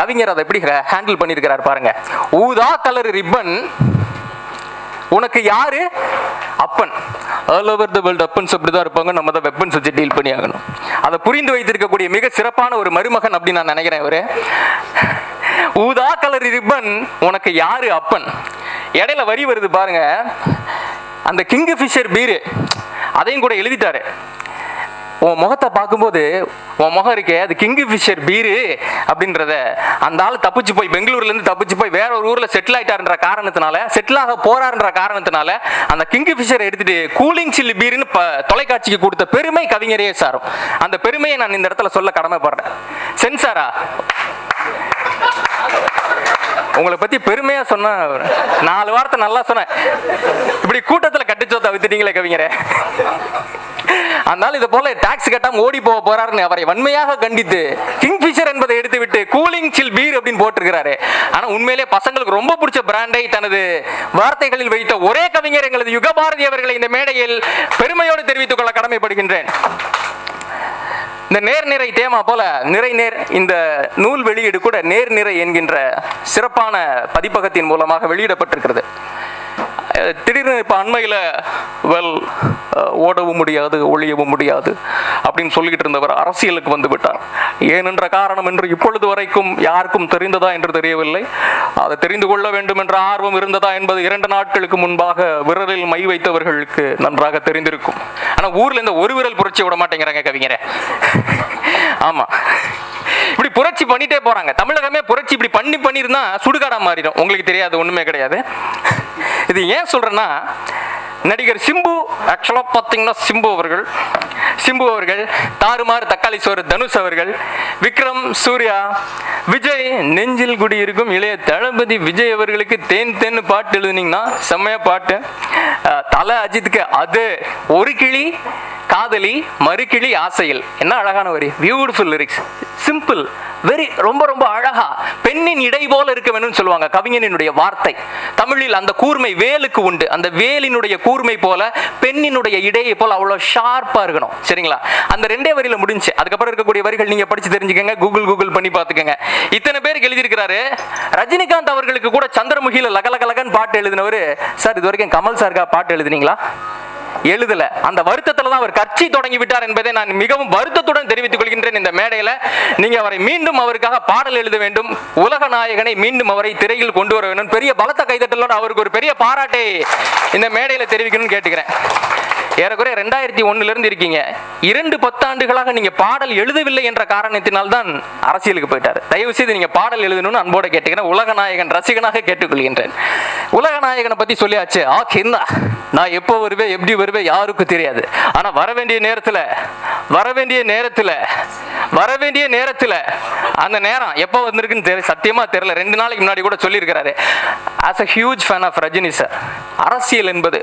கவிஞர் அதை எப்படி ஹேண்டில் பண்ணியிருக்கிறார் பாருங்க. ஊதா கலர் ரிப்பன். உனக்கு யாரு? அப்பன். ஆல் ஓவர் த வேர்ல்டு அப்பன்ஸ் அப்படி தான் இருப்பாங்க. நம்ம தான் வெப்பன்ஸ் வச்சு டீல் பண்ணி ஆகணும். அதை புரிந்து வைத்திருக்கக்கூடிய மிக சிறப்பான ஒரு மருமகன் அப்படின்னு நான் நினைக்கிறேன் அவரு. ஊதா கலர் ரிப்பன். உனக்கு யாரு? அப்பன். இடையில வரி வருது பாருங்க. அந்த கிங் ஃபிஷர் பீரு. அதையும் கூட எழுதிட்டாரு. உன் முகத்தை பார்க்கும்போது உன் முகம் இருக்கே அது கிங்கு ஃபிஷர் பீரு அப்படின்றத. அந்த ஆள் தப்பிச்சு போய் பெங்களூர்லேருந்து தப்பிச்சு போய் வேற ஒரு ஊரில் செட்டில் ஆயிட்டாருன்ற காரணத்தினால செட்டில் ஆக போறாருன்ற காரணத்தினால அந்த கிங்கு ஃபிஷரை எடுத்துட்டு கூலிங் சில்லி பீருன்னு தொலைக்காட்சிக்கு கொடுத்த பெருமை கவிஞரே சாரும் அந்த பெருமையை நான் இந்த இடத்துல சொல்ல கடமைப்படுறேன். சென்சாரா? உங்களை பத்தி பெருமையா சொன்ன நாலு வார்த்தை நல்லா சொன்னேன். இப்படி கூட்டத்துல கட்டுச்சோத்தை வித்துட்டீங்களே கவிஞரே. அதனால இது போல டாக்ஸ் கட்டாம ஓடி போக போறாருன்னு அவரை வன்மையாக கண்டித்து கிங்ஃபிஷர் என்பதை எடுத்து விட்டு கூலிங் சில் பீர் அப்படின்னு போட்டிருக்கிறாரு. ஆனா உண்மையிலே பசங்களுக்கு ரொம்ப பிடிச்ச பிராண்டை தனது வார்த்தைகளில் வைத்த ஒரே கவிஞர் எங்களது யுகபாரதி அவர்களை இந்த மேடையில் பெருமையோடு தெரிவித்துக் கொள்ள கடமைப்படுகின்றேன். இந்த நேர்நிறை தேமா போல நிறை நேர் இந்த நூல் வெளியீடு கூட நேர் நிறை என்கின்ற சிறப்பான பதிப்பகத்தின் மூலமாக வெளியிடப்பட்டிருக்கிறது. திடீர்னு இப்போ அண்மையில் வெல் ஓடவும் முடியாது ஒழியவும் முடியாது அப்படின்னு சொல்லிக்கிட்டு இருந்தவர் அரசியலுக்கு வந்து விட்டார். ஏனென்ற காரணம் என்று இப்பொழுது வரைக்கும் யாருக்கும் தெரிந்ததா என்று தெரியவில்லை. அதை தெரிந்து கொள்ள வேண்டும் என்ற ஆர்வம் இருந்ததா என்பது இரண்டு நாட்களுக்கு முன்பாக விரலில் மை வைத்தவர்களுக்கு நன்றாக தெரிந்திருக்கும். ஆனால் ஊரில் இந்த ஒரு விரல் புரட்சி விட மாட்டேங்கிறாங்க கவிஞரே. ஆமாம் இப்படி புரட்சி பண்ணிட்டே போறாங்க. தமிழகமே புரட்சி இப்படி பண்ணி பண்ணியிருந்தா சுடுகாடா மாறிடும். உங்களுக்கு தெரியாது ஒண்ணுமே கிடையாது. இது ஏன் சொல்றேன்னா நடிகர் சிம்பு ஆக்சுவலாக பார்த்தீங்கன்னா சிம்பு அவர்கள் சிம்பு அவர்கள் தாறுமாறு தக்காளி சோறு தனுஷ் அவர்கள் விக்ரம் சூர்யா விஜய் நெஞ்சில் குடி இருக்கும் இளைய தளபதி விஜய் அவர்களுக்கு தேன் தேன்னு பாட்டு எழுதுனீங்கன்னா செம்மையா பாட்டு. தலை அஜித்துக்கு அது ஒரு கிளி காதலி மறுகிளி ஆசையில். என்ன அழகான வரி. பியூட்டிஃபுல் லிரிக்ஸ் சிம்பிள் வெரி ரொம்ப ரொம்ப அழகா. பெண்ணின் இடை போல இருக்க வேணும்னு சொல்லுவாங்க கவிஞனினுடைய வார்த்தை. தமிழில் அந்த கூர்மை வேலுக்கு உண்டு. அந்த வேலினுடைய கூர்மை போல பெண்ணினுடைய இடையை போல அவ்வளவு ஷார்ப்பா இருக்கணும். சரிங்களா? அந்த ரெண்டே வரியில முடிஞ்சு. அதுக்கப்புறம் இருக்கக்கூடிய வரிகள் நீங்க படிச்சு தெரிஞ்சுக்கங்க. கூகுள் கூகுள் பண்ணி பார்த்துக்கங்க. இத்தனை பேருக்கு எழுதியிருக்கிறாரு. ரஜினிகாந்த் அவர்களுக்கு கூட சந்திரமுகியில லகலகலகன் பாட்டு எழுதினவர். சார் இது வரைக்கும் கமல் சாருக்கா பாட்டு எழுதினீங்களா? எழுதல. அந்த வருத்தத்துல தான் அவர் கட்சி தொடங்கி விட்டார் என்பதை நான் மிகவும் வருத்தத்துடன் தெரிவித்துக் கொள்கின்றேன் இந்த மேடையில. நீங்க அவரை மீண்டும் அவருக்காக பாடல் எழுத வேண்டும். உலக நாயகனை மீண்டும் அவரை திரையில் கொண்டு வர வேண்டும். பெரிய பலத்த கைதட்டலோடு அவருக்கு ஒரு பெரிய பாராட்டை இந்த மேடையில தெரிவிக்கணும்னு கேட்டுக்கிறேன். ஏறக்குறைய ரெண்டாயிரத்தி ஒண்ணுல இருந்து இருக்கீங்க. இரண்டு பத்தாண்டுகளாக நீங்க பாடல் எழுதவில்லை என்ற காரணத்தினால் தான் அரசியலுக்கு போயிட்டாரு. தயவு செய்து நீங்க பாடல் எழுதணும்னு அன்போட கேட்டுக்கிறேன். உலக நாயகன் ரசிகனாக கேட்டுக்கொள்கின்றேன். உலக நாயகனை பத்தி சொல்லியாச்சு. ஆ கிந்தா. நான் எப்போ வருவேன்? எப்படி வருவேன் யாருக்கும் தெரியாது. ஆனா வர வேண்டிய நேரத்துல வர வேண்டிய நேரத்துல வர வேண்டிய நேரத்துல அந்த நேரம் எப்போ வந்திருக்குன்னு தெரிய சத்தியமா தெரியல. ரெண்டு நாளைக்கு முன்னாடி கூட சொல்லியிருக்கிறாரு. As a huge fan of Rajini sir அரசியல் என்பது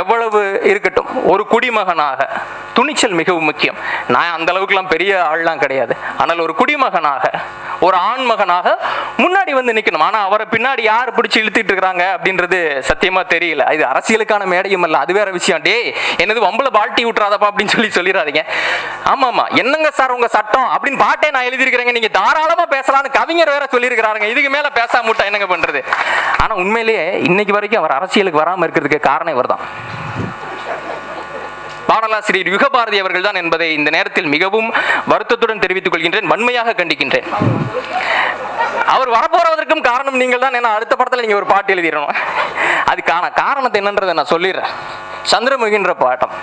எவ்வளவு இருக்கட்டும் ஒரு குடிமகனாக துணிச்சல் மிகவும் முக்கியம். நான் அந்த அளவுக்குலாம் பெரிய ஆள்லாம் கிடையாது. ஆனால் ஒரு குடிமகனாக ஒரு ஆண்மகனாக முன்னாடி வந்து நிற்கணும் ஆனால் அவரை பின்னாடி யார் பிடிச்சி இழுத்துட்டு இருக்கிறாங்க அப்படின்றது சத்தியமாக தெரியல. இது அரசியலுக்கான மேடையும் இல்லை அது வேற விஷயம். டே என்னது வம்பளை பால்ட்டி விட்டுறாதப்பா அப்படின்னு சொல்லி சொல்லிடாதீங்க ஆமாம் ஆமாம் என்னங்க சார் உங்கள் சட்டம்? அப்படின்னு பாட்டே நான் எழுதியிருக்கிறேங்க. நீங்கள் தாராளமாக பேசலாம்னு கவிஞர் வேற சொல்லியிருக்கிறாருங்க. இதுக்கு மேலே பேச விட்டா என்னங்க பண்ணுறது ஆனால் உண்மையிலேயே இன்னைக்கு வரைக்கும் அவர் அரசியலுக்கு வராமல் இருக்கிறதுக்கு காரணம் இவர் தான் பாடலாசிரியர் யுகபாரதி அவர்கள் தான் என்பதை இந்த நேரத்தில் மிகவும் வருத்தத்துடன் தெரிவித்துக் கொள்கின்றேன் வன்மையாக கண்டிக்கின்றேன். அவர் வரப்போறதற்கும் காரணம் நீங்கள் தான் ஏன்னா அடுத்த படத்துல நீங்க ஒரு பாட்டு எழுதிடணும். அதுக்கான காரணத்தை என்னன்றதை நான் சொல்லிடுறேன். சந்திரமுகின்ற பாட்டம்.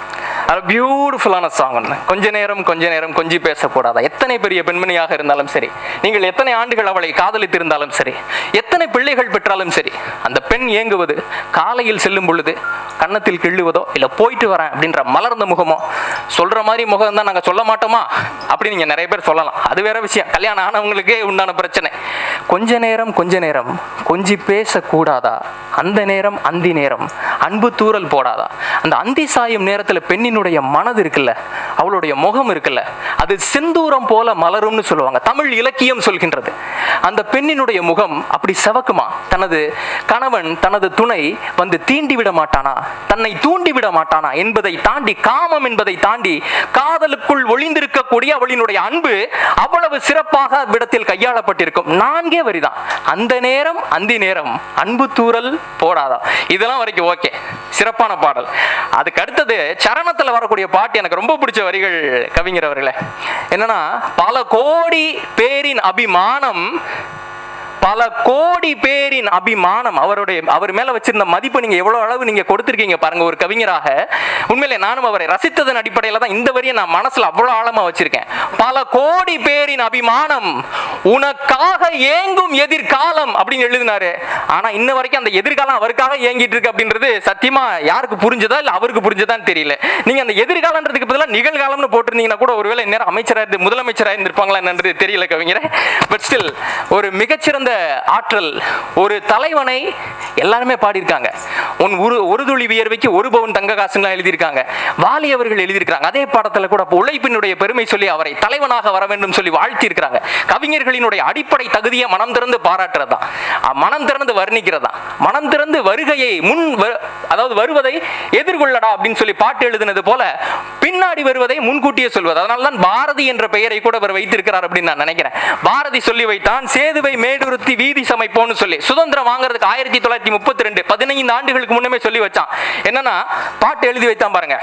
அது பியூட்டிஃபுல்லான சாங் ஒன்று கொஞ்ச நேரம் கொஞ்ச நேரம் கொஞ்சி பேசக்கூடாதா? எத்தனை பெரிய பெண்மணியாக இருந்தாலும் சரி நீங்கள் எத்தனை ஆண்டுகள் அவளை காதலித்திருந்தாலும் சரி எத்தனை பிள்ளைகள் பெற்றாலும் சரி அந்த பெண் ஏங்குவது காலையில் செல்லும் பொழுது கன்னத்தில் கிள்ளுவதோ இல்லை போயிட்டு வரேன் அப்படின்ற மலர்ந்த முகமோ சொல்கிற மாதிரி முகம் தான் நாங்கள் சொல்ல மாட்டோமா? அப்படி நீங்கள் நிறைய பேர் சொல்லலாம். அது வேற விஷயம். கல்யாணம் ஆனவங்களுக்கே உண்டான பிரச்சனை. கொஞ்ச நேரம் கொஞ்ச நேரம் கொஞ்சி பேசக்கூடாதா? அந்த நேரம் அந்தி நேரம் அன்பு தூரல் போடாதா? அந்த அந்தி சாயும் நேரத்தில் பெண்ணினுடைய மனது இருக்குல்ல? அவளுடைய முகம் இருக்குல்ல அது செந்தூரம் போல மலரும்னு சொல்லுவாங்க. தமிழ் இலக்கியம் சொல்கின்றது. அந்த பெண்ணினுடைய முகம் அப்படி செவக்குமா? தனது கணவன் தனது துணை வந்து தீண்டி விட மாட்டானா? தன்னை தூண்டி விட மாட்டானா? என்பதை தாண்டி காமம் என்பதை தாண்டி காதலுக்குள் ஒளிந்திருக்கக்கூடிய அவளினுடைய அன்பு அவ்வளவு சிறப்பாக விடத்தில் கையாளப்பட்டிருக்கும். நான்கே வரிதான். அந்த நேரம் அந்தி நேரம் அன்பு தூறல் போடாதா? இதெல்லாம் வரைக்கும் ஓகே. சிறப்பான பாடல். அதுக்கு அடுத்தது சரணத்தில் வரக்கூடிய பாட்டு எனக்கு ரொம்ப பிடிச்ச வரிகள் கவிஞர் அவர்களே. என்னன்னா பல கோடி பேரின் அபிமானம் பல கோடி பேரின் அபிமானம் அவருடைய அவர் மேல வச்சிருந்த மதிப்பு நீங்க எவ்வளவு அளவு நீங்க கொடுத்திருக்கீங்க பாருங்க ஒரு கவிஞராக. உண்மையிலே நானும் அவரை ரசித்ததன் அடிப்படையில் தான் இந்த வரியை நான் மனசுல அவ்வளவு ஆழமா வச்சிருக்கேன். பல கோடி பேரின் அபிமானம் உனக்காக ஏங்கும் எதிர்காலம் அப்படின்னு எழுதினாரு. ஆனா இன்ன வரைக்கும் அந்த எதிர்காலம் அவருக்காக ஏங்கிட்டு இருக்கு அப்படின்றது சத்தியமா யாருக்கு புரிஞ்சதா இல்ல அவருக்கு புரிஞ்சதான்னு தெரியல. நீங்க அந்த எதிர்காலன்றதுக்கு பதிலாக நிகழ்காலம்னு போட்டிருந்தீங்கன்னா கூட ஒருவேளை இந்நேரம் அமைச்சராக இருந்து முதலமைச்சராக இருந்திருப்பாங்களா என்னன்றது தெரியல கவிஞரை. பட் ஸ்டில் ஒரு மிகச்சிறந்த ஆற்றல் ஒரு தலைவனை எல்லாருமே பாடியிருக்காங்க. உன் ஒரு ஒரு துளி வியர்வைக்கு ஒரு பவுன் தங்க காசுலாம் எழுதியிருக்காங்க. வாலி அவர்கள் எழுதியிருக்காங்க அதே பாடத்தில் கூட உழைப்பினுடைய பெருமை சொல்லி அவரை தலைவனாக வர வேண்டும் சொல்லி வாழ்த்தியிருக்கிறாங்க. கவிஞர்களினுடைய அடிப்படை தகுதியை மனம் திறந்து பாராட்டுறதா மனம் திறந்து வர்ணிக்கிறதா மனம் திறந்து வருகையை முன் அதாவது வருவதை எதிர்கொள்ளடா அப்படின்னு சொல்லி பாட்டு எழுதினது போல பின்னாடி வருவதை முன்கூட்டியே சொல்வது. அதனால தான் பாரதி என்ற பெயரை கூட அவர் வைத்திருக்கிறார் அப்படின்னு நான் நினைக்கிறேன். பாரதி சொல்லி வைத்தான் சேதுவை மேடுருத்தி வீதி சமைப்போம்னு சொல்லி. சுதந்திரம் வாங்குறதுக்கு ஆயிரத்தி தொள்ளாயிரத்தி முப்பத்தி ரெண்டு பதினைந்து ஆண்டுகளுக்கு முன்னமே சொல்லி வச்சான். என்னன்னா பாட்டு எழுதி வைத்தான் பாருங்க.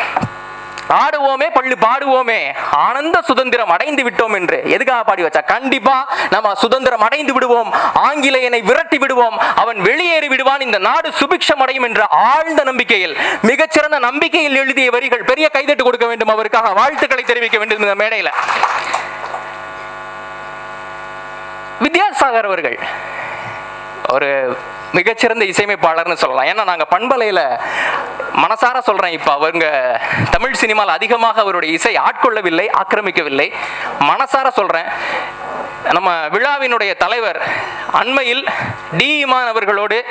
ஆடுவோமே பள்ளி பாடுவோமே. ஆனந்த சுதந்திரம் அடைந்து விட்டோம் என்று. எதுக்காக பாடி வச்சா கண்டிப்பா நம்ம சுதந்திரம் அடைந்து விடுவோம். ஆங்கிலேயனை விரட்டி விடுவோம். அவன் வெளியேறி விடுவான். இந்த நாடு சுபிக்ஷம் அடையும் என்ற ஆழ்ந்த நம்பிக்கையில் மிகச்சிறந்த நம்பிக்கையில் எழுதிய வரிகள் பெரிய கைதட்டு கொடுக்க வேண்டும். அவருக்காக வாழ்த்துக்களை தெரிவிக்க வேண்டும் இந்த மேடையில. வித்யாசாகர் அவர்கள் ஒரு மிகச்சிறந்த இசையமைப்பாளர்னு சொல்லலாம். ஏன்னா நாங்கள் பண்பலையில் மனசார சொல்கிறேன் இப்போ. அவங்க தமிழ் சினிமாவில் அதிகமாக அவருடைய இசை ஆட்கொள்ளவில்லை ஆக்கிரமிக்கவில்லை. மனசார சொல்கிறேன் நம்ம விழாவினுடைய தலைவர் அண்மையில் டி இமான் அவர்களோடு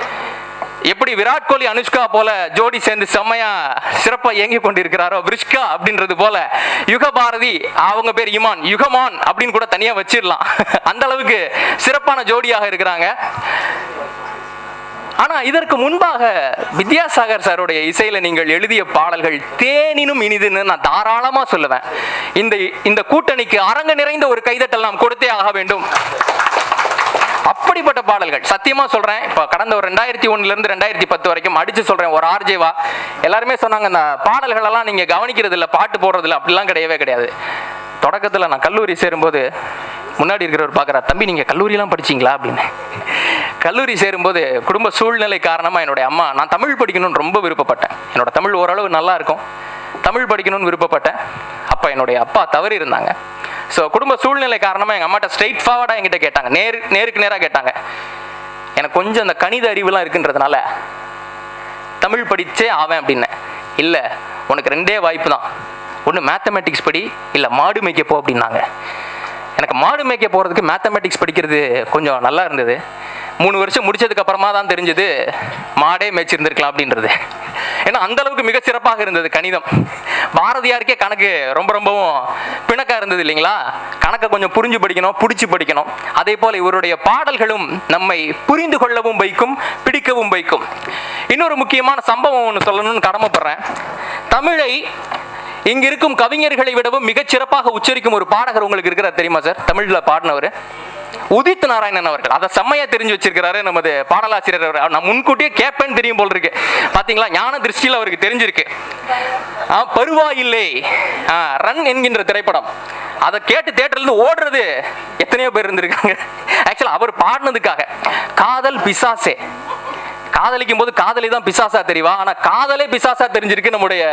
எப்படி விராட் கோலி அனுஷ்கா போல ஜோடி சேர்ந்து செம்மையா சிறப்பா இயங்கி கொண்டிருக்கிறாரோ பிரிஷ்கா அப்படின்றது போல யுகபாரதி அவங்க பேர் இமான் யுகமான் அப்படின்னு கூட தனியா வச்சிடலாம். அந்த அளவுக்கு சிறப்பான ஜோடியாக இருக்கிறாங்க. ஆனா இதற்கு முன்பாக வித்யாசாகர் சாருடைய இசையில நீங்கள் எழுதிய பாடல்கள் தேனினும் இனிதுன்னு நான் தாராளமா சொல்லுவேன். இந்த இந்த கூட்டணிக்கு அரங்க நிறைந்த ஒரு கைதட்டல் நாம் கொடுத்தே ஆக வேண்டும். அப்படிப்பட்ட பாடல்கள். சத்தியமா சொல்றேன் இப்போ கடந்த ஒரு ரெண்டாயிரத்தி ஒன்னுல இருந்து ரெண்டாயிரத்தி பத்து வரைக்கும் அடிச்சு சொல்றேன் ஒரு ஆர்ஜேவா எல்லாருமே சொன்னாங்க இந்த பாடல்கள் எல்லாம் நீங்க கவனிக்கிறது இல்ல பாட்டு போடுறது இல்ல அப்படிலாம் கிடையவே கிடையாது. தொடக்கத்துல நான் கல்லூரி சேரும்போது முன்னாடி இருக்கிறவர் பார்க்குறா தம்பி நீங்க கல்லூரியெல்லாம் படிச்சீங்களா? அப்படின்னு. கல்லூரி சேரும்போது குடும்ப சூழ்நிலை காரணமா என்னுடைய அம்மா நான் தமிழ் படிக்கணும்னு ரொம்ப விருப்பப்பட்டேன். என்னோட தமிழ் ஓரளவு நல்லா இருக்கும். தமிழ் படிக்கணும்னு விருப்பப்பட்டேன். அப்போ என்னுடைய அப்பா தவறி இருந்தாங்க. ஸோ குடும்ப சூழ்நிலை காரணமாக எங்கள் அம்மாட்ட ஸ்ட்ரெயிட் ஃபார்வர்டாக என்கிட்ட கேட்டாங்க. நேரு நேருக்கு நேராக கேட்டாங்க. எனக்கு கொஞ்சம் அந்த கணித அறிவுலாம் இருக்குன்றதுனால தமிழ் படித்தே ஆவேன் அப்படின்னேன் இல்லை உனக்கு ரெண்டே வாய்ப்பு தான். ஒன்று மேத்தமெட்டிக்ஸ் படி இல்லை மாடு மேய்க்க போ அப்படின்னாங்க. எனக்கு மாடு மேய்க்க போகிறதுக்கு மேத்தமெட்டிக்ஸ் படிக்கிறது கொஞ்சம் நல்லா இருந்தது. மூணு வருஷம் முடிச்சதுக்கு அப்புறமா தான் தெரிஞ்சது மாடே மேய்ச்சிருந்துருக்கலாம் அப்படின்றது. ஏன்னா அந்த அளவுக்கு மிக சிறப்பாக இருந்தது கணிதம். பாரதியாருக்கே கணக்கு ரொம்ப ரொம்பவும் பிணக்கா இருந்தது இல்லைங்களா? கணக்கை கொஞ்சம் புரிஞ்சு படிக்கணும் பிடிச்சு படிக்கணும். அதே போல இவருடைய பாடல்களும் நம்மை புரிந்து கொள்ளவும் வைக்கும் பிடிக்கவும் வைக்கும். இன்னொரு முக்கியமான சம்பவம் ஒன்று சொல்லணும்னு கடமைப்படுறேன். தமிழை இங்கிருக்கும் கவிஞர்களை விடவும் மிகச்சிறப்பாக உச்சரிக்கும் ஒரு பாடகர் உங்களுக்கு இருக்கிறார் தெரியுமா சார்? தமிழில் பாடினவர். உதித் நாராயணன் அவர்கள். அதை செம்மையா தெரிஞ்சு வச்சிருக்கிறாரு நமது பாடலாசிரியர் அவர். நான் முன்கூட்டியே கேட்பேன்னு தெரியும் போல் இருக்கு. பாத்தீங்களா? ஞான திருஷ்டியில் அவருக்கு தெரிஞ்சிருக்கு. ஆ, பருவாயில்லை. ரன் என்கின்ற திரைப்படம். அதை கேட்டு தேட்டர்லேருந்து ஓடுறது எத்தனையோ பேர் இருந்திருக்காங்க. ஆக்சுவலா அவர் பாடினதுக்காக. காதல் பிசாசே. காதலிக்கும் போது காதலி தான் பிசாசா தெரியவா ஆனா காதலே பிசாசா தெரிஞ்சிருக்கு நம்முடைய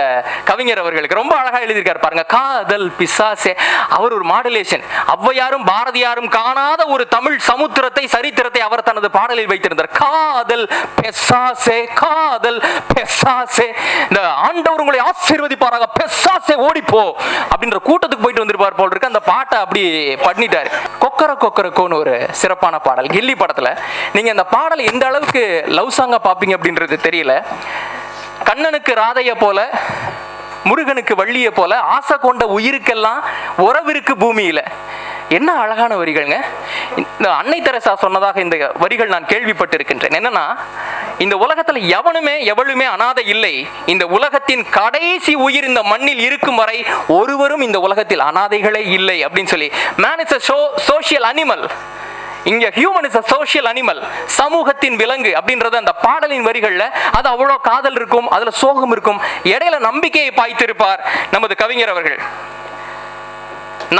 கவிஞர் அவர்களுக்கு. ரொம்ப அழகா எழுதியிருக்காரு பாருங்க. காதல் பிசாசே. அவர் ஒரு மாடுலேஷன் ஔவையாரும் பாரதியாரும் காணாத ஒரு தமிழ் சமுத்திரத்தை சரித்திரத்தை அவர் தனது பாடலில் வைத்திருந்தார். காதல் பெசாசே காதல் பெசாசே. இந்த ஆண்டவர் உங்களை ஆசீர்வதிப்பாராக. பெசாசே ஓடிப்போ. அப்படின்ற கூட்டத்துக்கு போயிட்டு வந்திருப்பார் போல் இருக்கு. அந்த பாட்டை அப்படி பண்ணிட்டாரு. கொக்கர கொக்கரக்கோன்னு ஒரு சிறப்பான பாடல். கில்லி படத்துல நீங்க அந்த பாடலை எந்த அளவுக்கு லவ் சாங் சாங்கா பார்ப்பீங்க அப்படின்றது தெரியல. கண்ணனுக்கு ராதைய போல முருகனுக்கு வள்ளியை போல ஆசை கொண்ட உயிருக்கெல்லாம் உறவிருக்கு பூமியில. என்ன அழகான வரிகள்ங்க. இந்த அன்னை தெரசா சொன்னதாக இந்த வரிகள் நான் கேள்விப்பட்டிருக்கின்றேன். என்னன்னா இந்த உலகத்துல எவனுமே எவளுமே அனாதை இல்லை. இந்த உலகத்தின் கடைசி உயிர் இந்த மண்ணில் இருக்கும் வரை ஒருவரும் இந்த உலகத்தில் அனாதைகளே இல்லை அப்படின்னு சொல்லி. Man a a social animal இங்க human is a social animal சமூகத்தின் விலங்கு அப்படின்றது அந்த பாடலின் வரிகள்ல. அது அவ்வளோ காதல் இருக்கும் அதுல சோகம் இருக்கும். இடையில நம்பிக்கையை பாய்த்திருப்பார் நமது கவிஞர் அவர்கள்.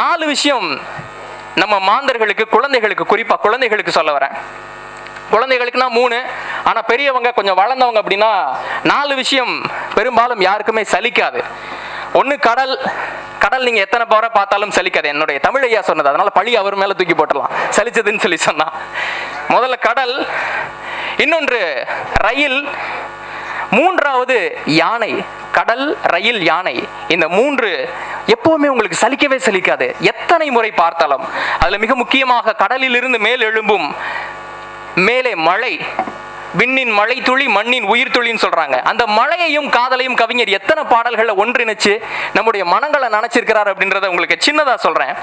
நாலு விஷயம் நம்ம மாந்தர்களுக்கு குழந்தைகளுக்கு குறிப்பா குழந்தைகளுக்கு சொல்ல வரேன். குழந்தைகளுக்குனா மூணு ஆனா பெரியவங்க கொஞ்சம் வளர்ந்தவங்க அப்படின்னா நாலு விஷயம் பெரும்பாலும் யாருக்குமே சலிக்காது. ஒன்று கடல் கடல் நீங்க எத்தனை பவரை பார்த்தாலும் சலிக்காது. என்னுடைய தமிழ் ஐயா சொன்னது. அதனால பழி அவர் மேல தூக்கி போட்டலாம் சலிச்சதுன்னு சொல்லி சொன்னா. முதல்ல கடல் இன்னொன்று ரயில் மூன்றாவது யானை. கடல் ரயில் யானை. இந்த மூன்று எப்பவுமே உங்களுக்கு சலிக்கவே சலிக்காது. எத்தனை முறை பார்த்தாலும். அதுல மிக முக்கியமாக கடலில் இருந்து மேல் எழும்பும் மேலே மழை. விண்ணின் மழை துளி மண்ணின் உயிர் துளின்னு சொல்றாங்க. அந்த மழையையும் காதலையும் கவிஞர் எத்தனை பாடல்களை ஒன்றிணைச்சு நம்முடைய மனங்களை நினைச்சிருக்கிறார் அப்படின்றத உங்களுக்கு சின்னதா சொல்றேன்.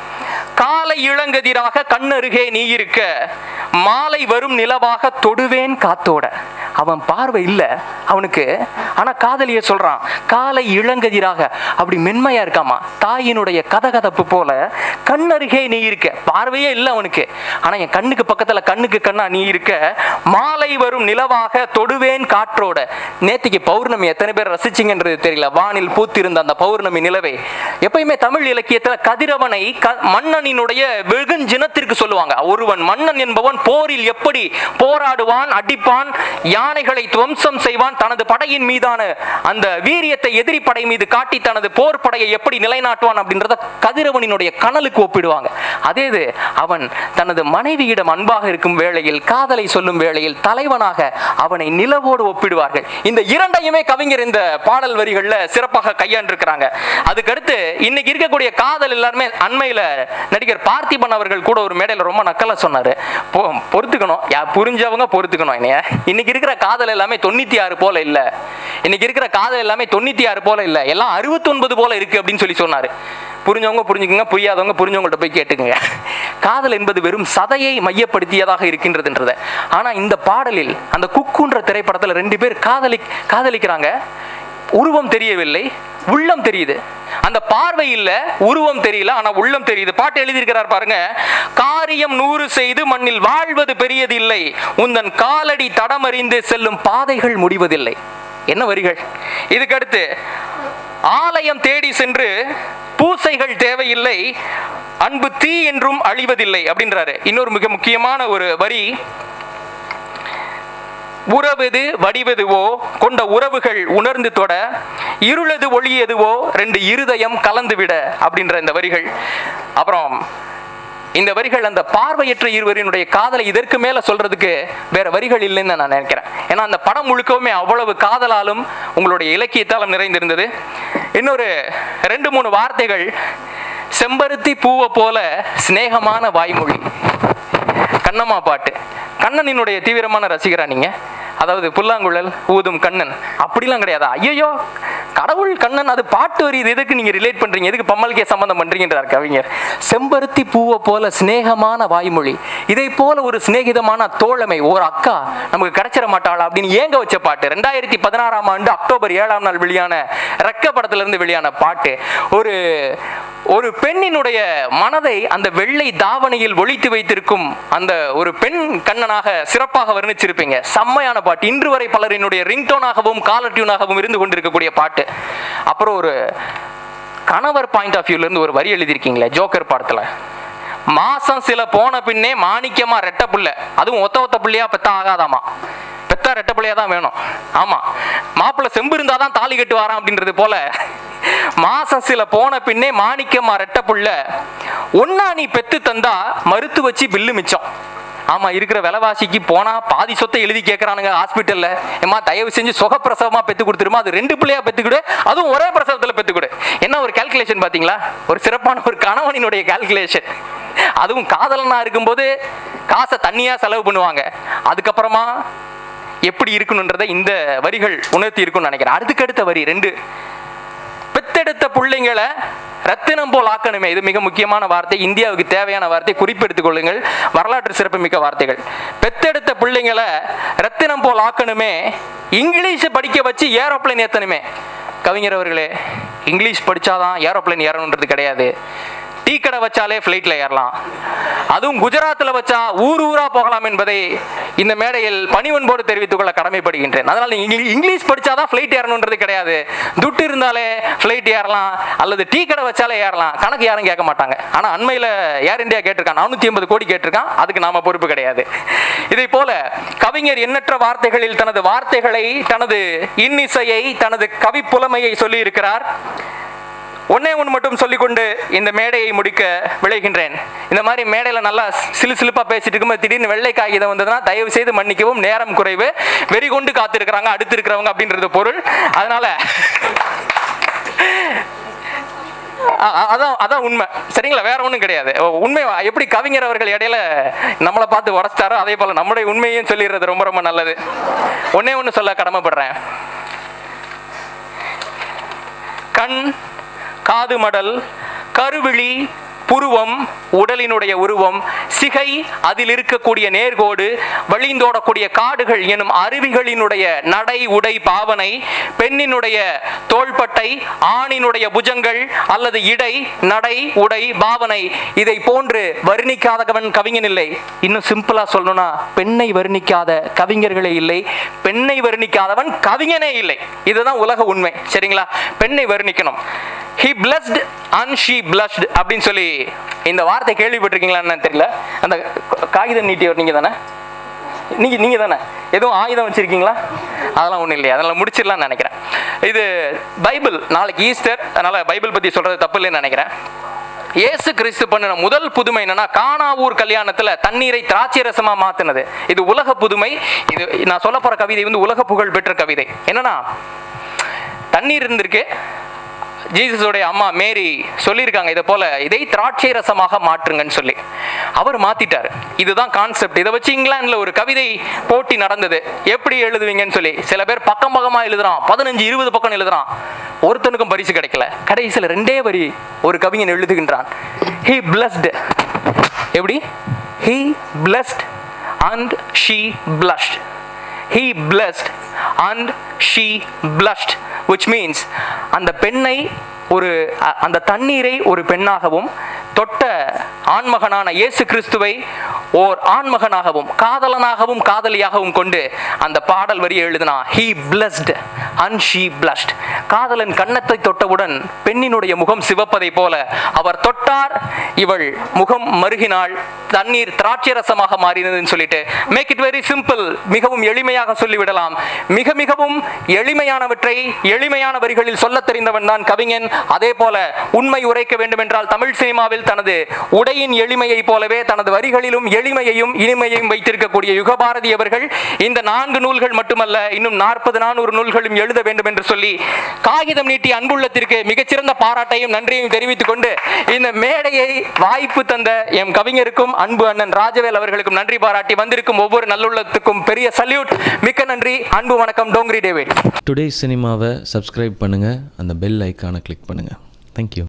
காலை இளங்கதிராக கண்ணருகே நீ இருக்க மாலை வரும் நிலவாக தொடுவேன் காத்தோட. அவன் பார்வை இல்லை அவனுக்கு ஆனால் காதலிய சொல்கிறான் காலை இளங்கதிராக. அப்படி மென்மையாக இருக்காமா? தாயினுடைய கதகதப்பு போல கண்ணருகே நீ இருக்க. பார்வையே இல்லை அவனுக்கு. ஆனால் என் கண்ணுக்கு பக்கத்தில் கண்ணுக்கு கண்ணா நீ இருக்க. மாலை வரும் நிலவாக தொடுவேன் காற்றோட. நேத்திக்கு பௌர்ணமி எத்தனை பேர் ரசிச்சிங்கன்றது தெரியல. வானில் பூத்திருந்த அந்த பௌர்ணமி நிலவை. எப்பயுமே தமிழ் இலக்கியத்தில் கதிரவனை க- மன்னனினுடைய வெகுஞ்சினத்திற்கு சொல்லுவாங்க. ஒருவன் மன்னன் என்பவன் போரில் எப்படி போராடுவான் அடிப்பான் யானைகளை துவம்சம் செய்வான். தனது படையின் மீதான அந்த வீரியத்தை எதிரி படை மீது காட்டி தனது போர் படையை எப்படி நிலைநாட்டுவான் அப்படின்றத கதிரவனினுடைய கனலுக்கு ஒப்பிடுவாங்க. அதே இது அவன் தனது மனைவியிடம் அன்பாக இருக்கும் வேளையில் காதலை சொல்லும் வேளையில் தலைவனாக அவனை நிலவோடு ஒப்பிடுவார்கள். இந்த இரண்டையுமே கவிஞர் இந்த பாடல் வரிகளில் சிறப்பாக கையாண்டிருக்கிறாங்க. அதுக்கடுத்து இன்னைக்கு இருக்கக்கூடிய காதல் எல்லாருமே அண்மையில் நடிகர் பார்த்திபன் அவர்கள் கூட ஒரு மேடையில் ரொம்ப நக்கலை சொன்னார். பொறுத்துக்கணும். புரிஞ்சவங்க பொறுத்துக்கணும் என்னைய. இன்னைக்கு இருக்கிற காதல் எல்லாமே தொண்ணூத்தி ஆறு போல இல்ல. இன்னைக்கு இருக்கிற காதல் எல்லாமே தொண்ணூத்தி ஆறு போல இல்ல. எல்லாம் அறுபத்தொன்பது போல இருக்கு அப்படின்னு சொல்லி சொன்னாரு. புரிஞ்சவங்க புரிஞ்சுக்குங்க புரியாதவங்க புரிஞ்சவங்கள்ட்ட போய் கேட்டுக்குங்க. காதல் என்பது வெறும் சதையை மையப்படுத்தியதாக இருக்கின்றதுன்றத. ஆனா இந்த பாடலில் அந்த குக்குன்ற திரைப்படத்துல ரெண்டு பேர் காதலி காதலிக்கிறாங்க. உருவம் தெரியவில்லை உள்ளம் தெரியுது. அந்த பார்வை இல்ல உருவம் தெரியல ஆனா உள்ளம் தெரியுது. பாட்டு எழுதியிருக்கிறார் பாருங்க காரியம் நூறு செய்து மண்ணில் வாழ்வது பெரியது இல்லை உந்தன் காலடி தடமறிந்து செல்லும் பாதைகள் முடிவதில்லை. என்ன வரிகள்? இதுக்கடுத்து ஆலயம் தேடி சென்று பூசைகள் தேவையில்லை அன்பு தீ என்றும் அழிவதில்லை அப்படின்றாரு. இன்னொரு மிக முக்கியமான ஒரு வரி உறவது வடிவெதுவோ கொண்ட உறவுகள் உணர்ந்து தொட இருளது ஒளியதுவோ ரெண்டு இருதயம் கலந்துவிட அப்படின்ற இந்த வரிகள். அப்புறம் இந்த வரிகள் அந்த பார்வையற்ற இருவரினுடைய காதலை இதற்கு மேல சொல்றதுக்கு வேற வரிகள் இல்லைன்னு நான் நினைக்கிறேன். ஏன்னா அந்த படம் முழுக்கவுமே அவ்வளவு காதலாலும் உங்களுடைய இலக்கியத்தாலும் நிறைந்திருந்தது. இன்னொரு ரெண்டு மூணு வார்த்தைகள் செம்பருத்தி பூவை போல சிநேகமான வாய்மொழி. கண்ணம்மா பாட்டு. கண்ணனினுடைய தீவிரமான ரசிகரா நீங்க? அதாவது புல்லாங்குழல் ஊதும் கண்ணன் அப்படிலாம் கிடையாது? ஐயோ கடவுள் கண்ணன் அது பாட்டு வரி இது எதுக்கு நீங்க ரிலேட் பண்றீங்க? எதுக்கு பம்மல்கே சம்பந்தம் பண்றீங்கன்றார் கவிஞர். செம்பருத்தி பூவை போல சிநேகமான வாய்மொழி இதை போல ஒரு சிநேகிதமான தோழமை ஒரு அக்கா நமக்கு கிடைச்சிட மாட்டாளா அப்படின்னு ஏங்க வச்ச பாட்டு? ரெண்டாயிரத்தி பதினாறாம் ஆண்டு அக்டோபர் ஏழாம் நாள் வெளியான ரெக்க படத்துல இருந்து வெளியான பாட்டு. ஒரு ஒரு பெண்ணினுடைய மனதை அந்த வெள்ளை தாவணியில் ஒழித்து வைத்திருக்கும் அந்த ஒரு பெண் கண்ணனாக சிறப்பாக வர்ணிச்சிருப்பீங்க. செம்மையான பாட்டு. இன்று வரை பலரினுடைய ரிங்டோனாகவும் காலர் டியூனாகவும் இருந்து கொண்டிருக்கக்கூடிய பாட்டு. அப்புறம் ஒரு கணவர் பாயிண்ட் ஆஃப் வியூலேருந்து ஒரு வரி எழுதியிருக்கீங்களே ஜோக்கர் படத்தில். மாசம் சில போன பின்னே மாணிக்கமா ரெட்ட புள்ள. அதுவும் ஒத்த ஒத்த புள்ளையா பெத்தா ஆகாதாமா? பெத்தா ரெட்ட புள்ளையா தான் வேணும். ஆமா. மாப்பிள்ளை செம்பு இருந்தாதான் தாலி கட்டு வாரான் அப்படின்றது போல மாசம் சில போன பின்னே மாணிக்கமா ரெட்ட புள்ள. ஒன்னா நீ பெத்து தந்தா மறுத்து வச்சு பில்லு மிச்சம். ஆமா இருக்கிற விலைவாசிக்கு போனா பாதி சொத்தை எழுதி கேட்கறானுங்க ஹாஸ்பிட்டல்ல ஏமா தயவு செஞ்சு சுகப்பிரசவமா பெத்து கொடுத்துருமா அது ரெண்டு பிள்ளையா பெத்துக்கிடு அதுவும் ஒரே பிரசவத்துல பெத்துக்கிடு. என்ன ஒரு கால்குலேஷன் பாத்தீங்களா? ஒரு சிறப்பான ஒரு கணவனினுடைய கால்குலேஷன் அதுவும் காதலனா இருக்கும்போது காசை தண்ணியா செலவு பண்ணுவாங்க. அதுக்கப்புறமா எப்படி இருக்கணுன்றதை இந்த வரிகள் உணர்த்தி இருக்கும்னு நினைக்கிறேன். அதுக்கடுத்த வரி ரெண்டு. பெத்தெடுத்த பிள்ளைங்களை ரத்தினம் போல் ஆக்கணுமே. இது மிக முக்கியமான வார்த்தை. இந்தியாவுக்கு தேவையான வார்த்தை. குறிப்பெடுத்துக் கொள்ளுங்கள். வரலாற்று சிறப்புமிக்க வார்த்தைகள். பெத்தெடுத்த பிள்ளைங்களை ரத்தினம் போல் ஆக்கணுமே. இங்கிலீஷை படிக்க வச்சு ஏரோப்ளேன் ஏத்தணுமே. கவிஞர் அவர்களே இங்கிலீஷ் படிச்சாதான் ஏரோப்ளேன் ஏறணுன்றது கிடையாது. டீ கடை வச்சாலே ஃப்ளைட்டில் ஏறலாம். அதுவும் குஜராத்தில் வச்சா ஊர் ஊரா போகலாம் என்பதை இந்த மேடையில் பணிவன்போடு தெரிவித்துக் கொள்ள கடமைப்படுகின்றேன். அதனால் நீங்கள் இங்கிலீஷ் படிச்சாதான் ஃப்ளைட் ஏறணுன்றது கிடையாது. துட்டு இருந்தாலே ஃப்ளைட் ஏறலாம் அல்லது டீ கடை வச்சாலே ஏறலாம். கணக்கு யாரும் கேட்க மாட்டாங்க. ஆனால் அண்மையில் ஏர் இந்தியா கேட்டிருக்கான் நானூற்றி ஐம்பது கோடி கேட்டிருக்கான். அதுக்கு நாம பொறுப்பு கிடையாது. இதை போல கவிஞர் எண்ணற்ற வார்த்தைகளில் தனது வார்த்தைகளை தனது இன்னிசையை தனது கவி புலமையை சொல்லி இருக்கிறார் ஒன்னே ஒன்று மட்டும் சொல்லிக்கொண்டு இந்த மேடையை முடிக்க விளைகின்றேன் இந்த மாதிரி மேடையில் நல்லா சிலு சிலுப்பாக பேசிட்டு இருக்கும்போது திடீர்னு வெள்ளை காகிதம் வந்ததுன்னா தயவு செய்து மன்னிக்கவும் நேரம் குறைவு. வெறி கொண்டு காத்திருக்கிறாங்க அடுத்து இருக்கிறவங்க அப்படின்றது பொருள். அதனால அதான் அதான் உண்மை. சரிங்களா? வேற ஒன்றும் கிடையாது. உண்மை எப்படி கவிஞர் அவர்கள் இடையில நம்மளை பார்த்து உடச்சிட்டாரோ அதே போல நம்முடைய உண்மையும் சொல்லிடுறது ரொம்ப ரொம்ப நல்லது. ஒன்னே ஒன்று சொல்ல கடமைப்படுறேன். கண் காது மடல் கருவிழி புருவம் உடலினுடைய உருவம் சிகை அதில் இருக்கக்கூடிய நேர்கோடு வழிந்தோடக்கூடிய காடுகள் எனும் அருவிகளினுடைய நடை உடை பாவனை பெண்ணினுடைய தோள்பட்டை ஆணினுடைய புஜங்கள் அல்லது இடை நடை உடை பாவனை இதை போன்று வர்ணிக்காதவன் கவிஞன் இல்லை. இன்னும் சிம்பிளா சொல்லணும்னா பெண்ணை வர்ணிக்காத கவிஞர்களே இல்லை. பெண்ணை வர்ணிக்காதவன் கவிஞனே இல்லை. இதுதான் உலக உண்மை. சரிங்களா? பெண்ணை வர்ணிக்கணும். He blushed and she blushed அப்படின்னு சொல்லி இந்த வார்த்தை கேள்விப்பட்டிருக்கீங்களான்னு தெரியல. அந்த காகிதம் காகிதம் நீட்டியவர் நீங்க தானே நீங்கள் நீங்க தானே எதுவும் ஆயுதம் வச்சிருக்கீங்களா? அதெல்லாம் ஒன்றும் இல்லையா. அதெல்லாம் முடிச்சிடலாம்னு நினைக்கிறேன். இது பைபிள் நாளைக்கு ஈஸ்டர். அதனால் பைபிள் பத்தி சொல்றது தப்பு இல்லைன்னு நினைக்கிறேன். இயேசு கிறிஸ்து பண்ணின முதல் புதுமை என்னன்னா காணாவூர் கல்யாணத்துல தண்ணீரை திராட்சை ரசமா மாத்தினது. இது உலக புதுமை. இது நான் சொல்ல போற கவிதை வந்து உலக புகழ் பெற்ற கவிதை. என்னன்னா தண்ணீர் இருந்திருக்கு. ஜீசஸோடைய அம்மா மேரி சொல்லியிருக்காங்க இதை போல இதை திராட்சை ரசமாக மாற்றுங்கன்னு சொல்லி. அவர் மாத்திட்டார். இதுதான் கான்செப்ட் இதை வச்சு இங்கிலாந்துல ஒரு கவிதை போட்டி நடந்தது. எப்படி எழுதுவீங்கன்னு சொல்லி. சில பேர் பக்கம் பக்கமா எழுதுறான். பதினஞ்சு இருபது பக்கம் எழுதுறான். ஒருத்தனுக்கும் பரிசு கிடைக்கல. கடைசியில் ரெண்டே வரி ஒரு கவிஞன் எழுதுகின்றான். ஹி பிளஸ்ட் எப்படி? He blushed and she blushed. He blushed and she blushed. Which means அந்த பெண்ணை ஒரு அ- அந்த தண்ணீரை ஒரு பெண்ணாகவும் தொட்ட ஆண்மகனான இயேசு கிறிஸ்துவை ஓர் ஆண்மகனாகவும் காதலனாகவும் காதலியாகவும் கொண்டு அந்த பாடல் வரியை எழுதினா he blushed and she blushed காதலன் கன்னத்தை தொட்டவுடன் பெண்ணினுடைய முகம் சிவப்பதை போல அவர் தொட்டார். இவள் முகம் மருகினாள். தண்ணீர் திராட்சை ரசமாக மாறினதுன்னு சொல்லிட்டு மேக் இட் வெரி சிம்பிள் மிகவும் எளிமையாக சொல்லிவிடலாம். மிக மிகவும் எளிமையானவற்றை எளிமையான வரிகளில் சொல்லத் தெரிந்தவன் தான் கவிஞன். அதே போல உண்மை உரைக்க வேண்டும் என்றால் தமிழ் சினிமாவில் தனது உடையின் எளிமையை போலவே தனது வரிகளிலும் எளிமையையும் இனிமையையும் வைத்திருக்கக்கூடிய யுகபாரதி அவர்கள் இந்த நான்கு நூல்கள் மட்டுமல்ல இன்னும் நாற்பது நானூறு நூல்களும் எழுத வேண்டும் என்று சொல்லி காகிதம் நீட்டி அன்புள்ளத்திற்கு மிகச்சிறந்த பாராட்டையும் நன்றியையும் தெரிவித்துக் கொண்டு இந்த மேடையை வாய்ப்பு தந்த எம் கவிஞருக்கும் அன்பு அண்ணன் ராஜவேல் அவர்களுக்கும் நன்றி பாராட்டி வந்திருக்கும் ஒவ்வொரு நல்லுள்ளத்துக்கும் பெரிய சல்யூட். மிக்க நன்றி. அன்பு வணக்கம். டோங்ரி டேவிட். டுடே சினிமாவை சப்ஸ்கிரைப் பண்ணுங்க. அந்த பெல் ஐக்கானை கிளிக் பண்ணுங்க. தேங்க்யூ